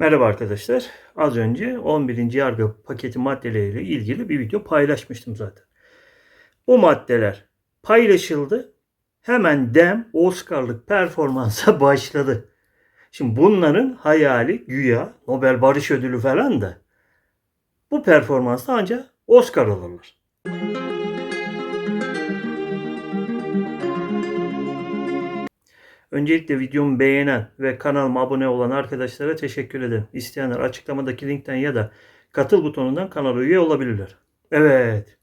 Merhaba arkadaşlar. Az önce 11. yargı paketi maddeleriyle ilgili bir video paylaşmıştım zaten. Bu maddeler paylaşıldı. Hemen dem Oscar'lık performansa başladı. Şimdi bunların hayali güya Nobel Barış Ödülü falan da bu performansta ancak Oscar alırlar. Öncelikle videomu beğenen ve kanalıma abone olan arkadaşlara teşekkür ederim. İsteyenler açıklamadaki linkten ya da katıl butonundan kanala üye olabilirler. Evet.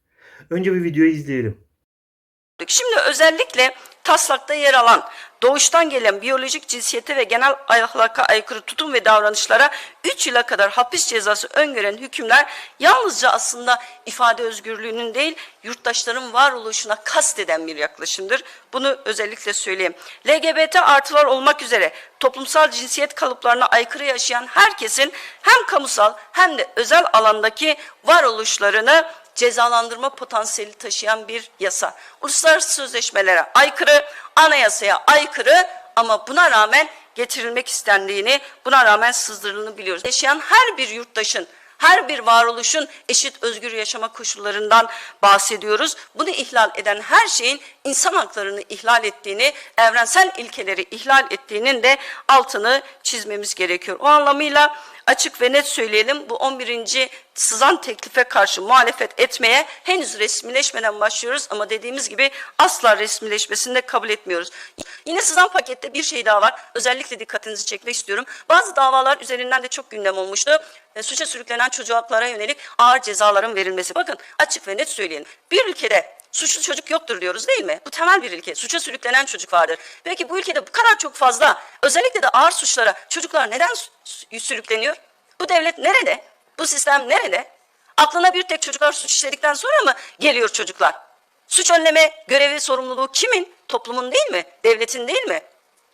Önce bir videoyu izleyelim. Şimdi özellikle taslakta yer alan doğuştan gelen biyolojik cinsiyete ve genel ahlaka aykırı tutum ve davranışlara 3 yıla kadar hapis cezası öngören hükümler yalnızca aslında ifade özgürlüğünün değil yurttaşların varoluşuna kasteden bir yaklaşımdır. Bunu özellikle söyleyeyim. LGBT artılar olmak üzere toplumsal cinsiyet kalıplarına aykırı yaşayan herkesin hem kamusal hem de özel alandaki varoluşlarını cezalandırma potansiyeli taşıyan bir yasa. Uluslararası sözleşmelere aykırı, anayasaya aykırı ama buna rağmen getirilmek istendiğini, buna rağmen sızdırıldığını biliyoruz. Yaşayan her bir yurttaşın her bir varoluşun eşit özgür yaşama koşullarından bahsediyoruz. Bunu ihlal eden her şeyin insan haklarını ihlal ettiğini, evrensel ilkeleri ihlal ettiğinin de altını çizmemiz gerekiyor. O anlamıyla açık ve net söyleyelim bu 11. sızan teklife karşı muhalefet etmeye henüz resmileşmeden başlıyoruz ama dediğimiz gibi asla resmileşmesini de kabul etmiyoruz. Yine sızan pakette bir şey daha var. Özellikle dikkatinizi çekmek istiyorum. Bazı davalar üzerinden de çok gündem olmuştu. E, suça sürüklenen çocuklara yönelik ağır cezaların verilmesi. Bakın açık ve net söyleyelim. Bir ülkede suçlu çocuk yoktur diyoruz değil mi? Bu temel bir ilke. Suça sürüklenen çocuk vardır. Peki bu ülkede bu kadar çok fazla özellikle de ağır suçlara çocuklar neden sü- sürükleniyor? Bu devlet nerede? Bu sistem nerede? Aklına bir tek çocuklar suç işledikten sonra mı geliyor çocuklar? Suç önleme görevi sorumluluğu kimin? Toplumun değil mi? Devletin değil mi?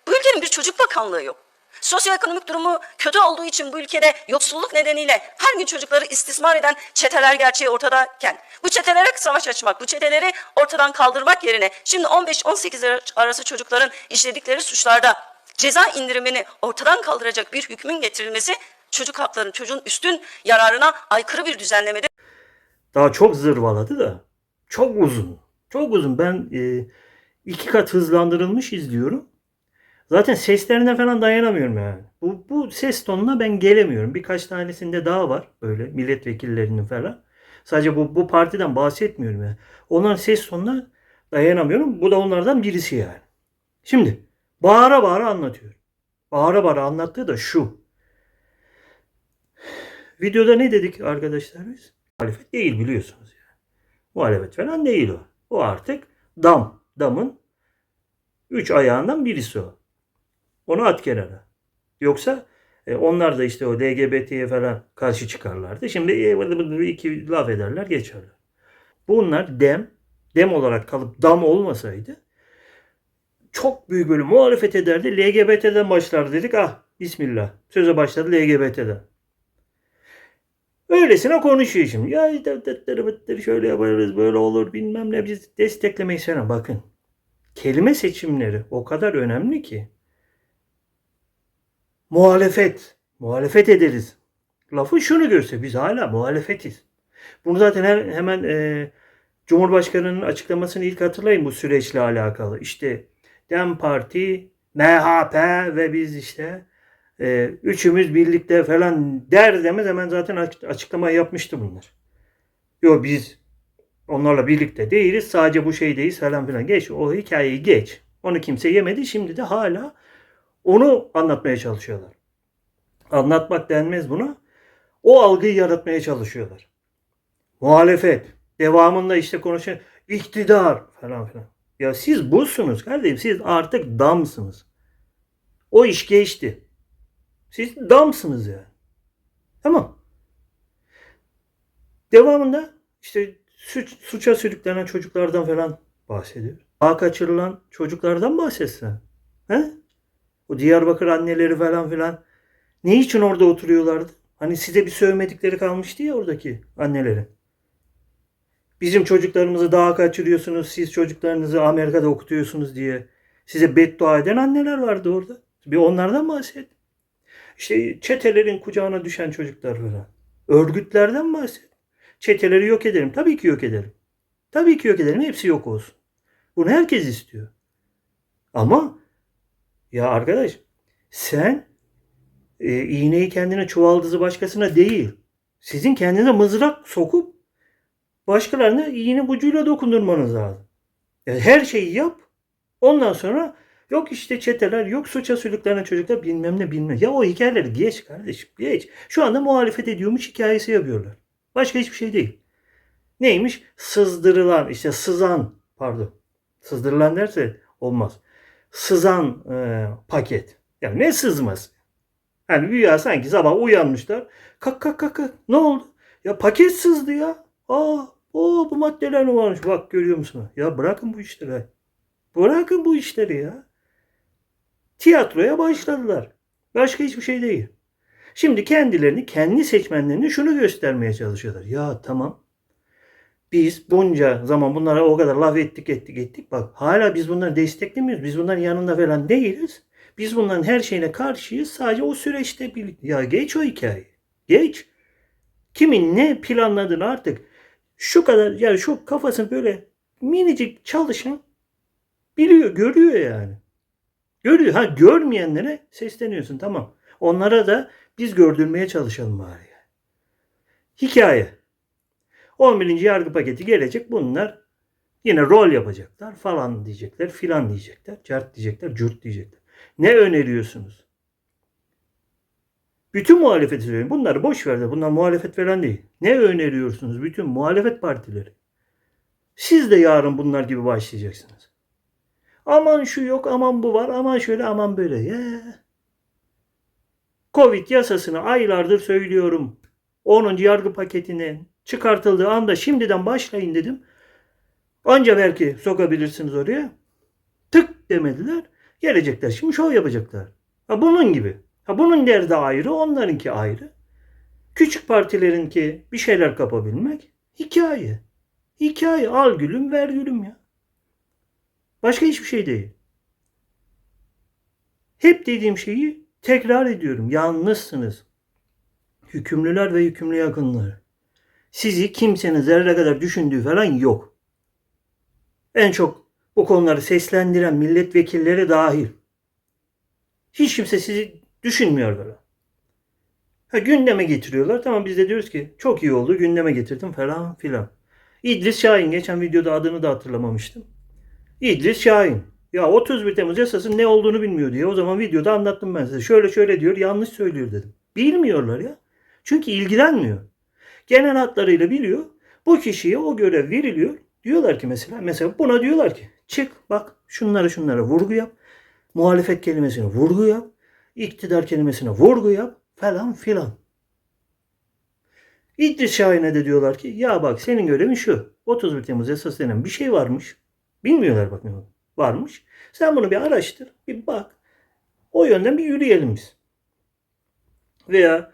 Bu ülkenin bir çocuk bakanlığı yok. Sosyoekonomik durumu kötü olduğu için bu ülkede yoksulluk nedeniyle her gün çocukları istismar eden çeteler gerçeği ortadayken bu çetelere savaş açmak, bu çeteleri ortadan kaldırmak yerine şimdi 15-18 arası çocukların işledikleri suçlarda ceza indirimini ortadan kaldıracak bir hükmün getirilmesi çocuk haklarının çocuğun üstün yararına aykırı bir düzenlemedir. Daha çok zırvaladı da çok uzun. Çok uzun. Ben e, iki kat hızlandırılmış izliyorum. Zaten seslerine falan dayanamıyorum yani. Bu, bu ses tonuna ben gelemiyorum. Birkaç tanesinde daha var böyle milletvekillerinin falan. Sadece bu, bu partiden bahsetmiyorum yani. Onların ses tonuna dayanamıyorum. Bu da onlardan birisi yani. Şimdi bağıra bağıra anlatıyor. Bağıra bağıra anlattığı da şu. Videoda ne dedik arkadaşlar biz? Muhalefet değil biliyorsunuz yani. Muhalefet falan değil o. O artık dam. Damın üç ayağından birisi o. Onu at kenara. Yoksa e, onlar da işte o LGBT'ye falan karşı çıkarlardı. Şimdi e, iki laf ederler geçerler. Bunlar dem, dem olarak kalıp dam olmasaydı çok büyük böyle muhalefet ederdi. LGBT'den başlar dedik. Ah bismillah. Söze başladı LGBT'den. Öylesine konuşuyor şimdi. Ya dıttırı bıttırı şöyle yaparız böyle olur bilmem ne biz desteklemeyi sana bakın. Kelime seçimleri o kadar önemli ki. Muhalefet. Muhalefet ederiz. Lafı şunu görse biz hala muhalefetiz. Bunu zaten he- hemen e, Cumhurbaşkanı'nın açıklamasını ilk hatırlayın bu süreçle alakalı. İşte Dem Parti, MHP ve biz işte e, üçümüz birlikte falan der demez hemen zaten açık- açıklama yapmıştı bunlar. Yok biz onlarla birlikte değiliz sadece bu şeydeyiz falan filan. Geç o hikayeyi geç. Onu kimse yemedi şimdi de hala onu anlatmaya çalışıyorlar. Anlatmak denmez buna. O algıyı yaratmaya çalışıyorlar. Muhalefet. Devamında işte konuşan iktidar falan filan. Ya siz busunuz kardeşim. Siz artık damsınız. O iş geçti. Siz damsınız yani. Tamam. Devamında işte suç, suça sürüklenen çocuklardan falan bahsediyor. Ağ kaçırılan çocuklardan bahsetsen. He? O Diyarbakır anneleri falan filan. Ne için orada oturuyorlardı? Hani size bir sövmedikleri kalmıştı ya oradaki annelerin. Bizim çocuklarımızı dağa kaçırıyorsunuz, siz çocuklarınızı Amerika'da okutuyorsunuz diye size beddua eden anneler vardı orada. Bir onlardan bahset. İşte çetelerin kucağına düşen çocuklar falan. Örgütlerden bahset. Çeteleri yok edelim. Tabii ki yok edelim. Tabii ki yok edelim. Hepsi yok olsun. Bunu herkes istiyor. Ama ya arkadaş sen e, iğneyi kendine çuvaldızı başkasına değil. Sizin kendinize mızrak sokup başkalarına iğne ucuyla dokundurmanız lazım. Yani her şeyi yap. Ondan sonra yok işte çeteler, yok suça sürüklenen çocuklar bilmem ne bilmem. Ya o hikayeleri geç kardeşim geç. Şu anda muhalefet ediyormuş hikayesi yapıyorlar. Başka hiçbir şey değil. Neymiş? Sızdırılan, işte sızan, pardon. Sızdırılan derse olmaz. Sızan e, paket. Yani ne sızması? Yani güya sanki sabah uyanmışlar. Kalk kalk kalk kalk. Ne oldu? Ya paket sızdı ya. Aa, o bu maddeler mi varmış? Bak görüyor musun? Ya bırakın bu işleri. Bırakın bu işleri ya. Tiyatroya başladılar. Başka hiçbir şey değil. Şimdi kendilerini, kendi seçmenlerini şunu göstermeye çalışıyorlar. Ya tamam. Biz bunca zaman bunlara o kadar laf ettik ettik ettik. Bak hala biz bunları desteklemiyoruz. Biz bunların yanında falan değiliz. Biz bunların her şeyine karşıyız. Sadece o süreçte bir... Ya geç o hikayeyi. Geç. Kimin ne planladığını artık şu kadar yani şu kafasını böyle minicik çalışan biliyor, görüyor yani. Görüyor. Ha görmeyenlere sesleniyorsun tamam. Onlara da biz gördürmeye çalışalım bari. Hikaye. 11. yargı paketi gelecek. Bunlar yine rol yapacaklar falan diyecekler, filan diyecekler, cart diyecekler, cürt diyecekler. Ne öneriyorsunuz? Bütün muhalefeti söylüyorum. Bunları boş ver de bunlar muhalefet falan değil. Ne öneriyorsunuz bütün muhalefet partileri? Siz de yarın bunlar gibi başlayacaksınız. Aman şu yok, aman bu var, aman şöyle, aman böyle. Ya. Covid yasasını aylardır söylüyorum. 10. yargı paketinin çıkartıldığı anda şimdiden başlayın dedim. Anca belki sokabilirsiniz oraya. Tık demediler. Gelecekler şimdi şov yapacaklar. Ha bunun gibi. Ha bunun derdi ayrı, onlarınki ayrı. Küçük partilerinki bir şeyler kapabilmek hikaye. Hikaye. Al gülüm ver gülüm ya. Başka hiçbir şey değil. Hep dediğim şeyi tekrar ediyorum. Yalnızsınız. Hükümlüler ve hükümlü yakınlar. Sizi kimsenin zerre kadar düşündüğü falan yok. En çok bu konuları seslendiren milletvekilleri dahil. Hiç kimse sizi düşünmüyor böyle. Ha, gündeme getiriyorlar. Tamam biz de diyoruz ki çok iyi oldu gündeme getirdim falan filan. İdris Şahin geçen videoda adını da hatırlamamıştım. İdris Şahin. Ya 31 Temmuz yasasının ne olduğunu bilmiyor diye. O zaman videoda anlattım ben size. Şöyle şöyle diyor yanlış söylüyor dedim. Bilmiyorlar ya. Çünkü ilgilenmiyor. Genel hatlarıyla biliyor. Bu kişiye o görev veriliyor. Diyorlar ki mesela mesela buna diyorlar ki çık bak şunlara şunlara vurgu yap. Muhalefet kelimesine vurgu yap. iktidar kelimesine vurgu yap falan filan. İdris Şahin'e de diyorlar ki ya bak senin görevin şu. 31 Temmuz yasası denen bir şey varmış. Bilmiyorlar bak ne. Varmış. Sen bunu bir araştır. Bir bak. O yönden bir yürüyelim biz. Veya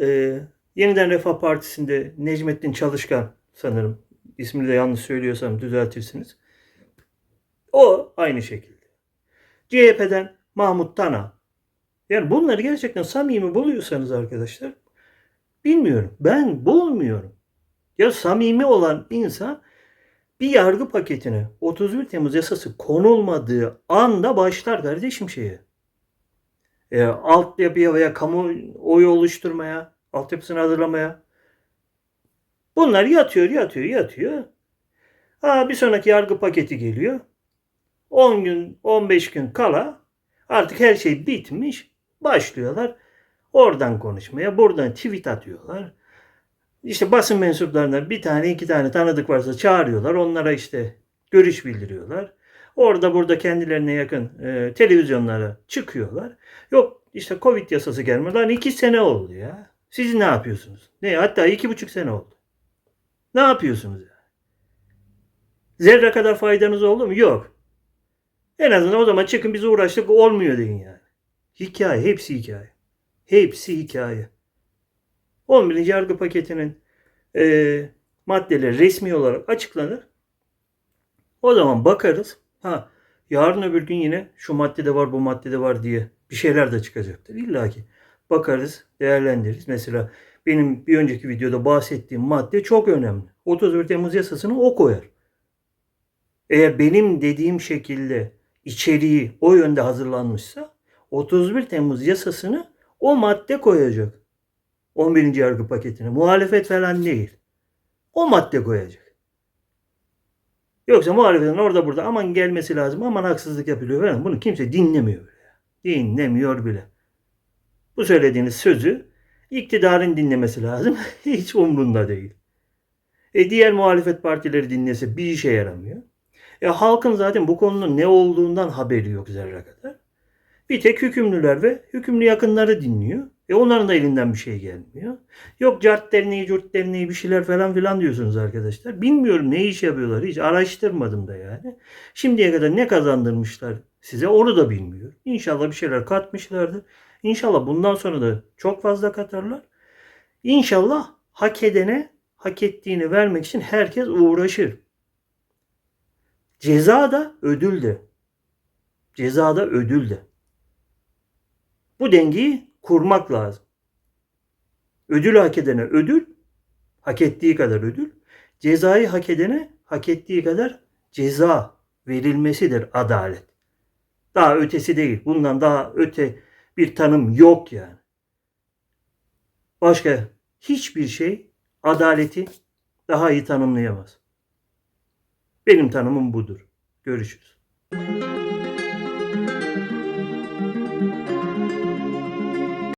e, Yeniden Refah Partisi'nde Necmettin Çalışkan sanırım. ismini de yanlış söylüyorsam düzeltirsiniz. O aynı şekilde. CHP'den Mahmut Tana. Yani bunları gerçekten samimi buluyorsanız arkadaşlar bilmiyorum. Ben bulmuyorum. Ya samimi olan insan bir yargı paketine 31 Temmuz yasası konulmadığı anda başlar kardeşim şeye. E, altyapıya veya kamuoyu oluşturmaya, altyapısını hazırlamaya. Bunlar yatıyor, yatıyor, yatıyor. Ha, bir sonraki yargı paketi geliyor. 10 gün, 15 gün kala artık her şey bitmiş. Başlıyorlar. Oradan konuşmaya, buradan tweet atıyorlar. İşte basın mensuplarından bir tane iki tane tanıdık varsa çağırıyorlar. Onlara işte görüş bildiriyorlar. Orada burada kendilerine yakın e, televizyonlara çıkıyorlar. Yok işte Covid yasası gelmedi. Lan iki sene oldu ya. Siz ne yapıyorsunuz? Ne? Hatta iki buçuk sene oldu. Ne yapıyorsunuz ya? Zerre kadar faydanız oldu mu? Yok. En azından o zaman çıkın biz uğraştık olmuyor deyin yani. Hikaye. Hepsi hikaye. Hepsi hikaye. 11. yargı paketinin e, maddeleri resmi olarak açıklanır. O zaman bakarız. Ha yarın öbür gün yine şu maddede var bu maddede var diye bir şeyler de çıkacaktır. İlla ki. Bakarız, değerlendiririz. Mesela benim bir önceki videoda bahsettiğim madde çok önemli. 31 Temmuz yasasını o koyar. Eğer benim dediğim şekilde içeriği o yönde hazırlanmışsa 31 Temmuz yasasını o madde koyacak. 11. yargı paketine. Muhalefet falan değil. O madde koyacak. Yoksa muhalefetin orada burada aman gelmesi lazım aman haksızlık yapılıyor falan. Bunu kimse dinlemiyor bile. Dinlemiyor bile. Bu söylediğiniz sözü iktidarın dinlemesi lazım. Hiç umrunda değil. E diğer muhalefet partileri dinlese bir işe yaramıyor. E halkın zaten bu konunun ne olduğundan haberi yok zerre kadar. Bir tek hükümlüler ve hükümlü yakınları dinliyor. E onların da elinden bir şey gelmiyor. Yok cart derneği, curt derneği bir şeyler falan filan diyorsunuz arkadaşlar. Bilmiyorum ne iş yapıyorlar hiç araştırmadım da yani. Şimdiye kadar ne kazandırmışlar size onu da bilmiyorum. İnşallah bir şeyler katmışlardır. İnşallah bundan sonra da çok fazla katarlar. İnşallah hak edene hak ettiğini vermek için herkes uğraşır. Ceza da ödül de. Ceza da ödül de. Bu dengeyi kurmak lazım. Ödül hak edene ödül, hak ettiği kadar ödül. Cezayı hak edene hak ettiği kadar ceza verilmesidir adalet. Daha ötesi değil. Bundan daha öte bir tanım yok yani. Başka hiçbir şey adaleti daha iyi tanımlayamaz. Benim tanımım budur. Görüşürüz.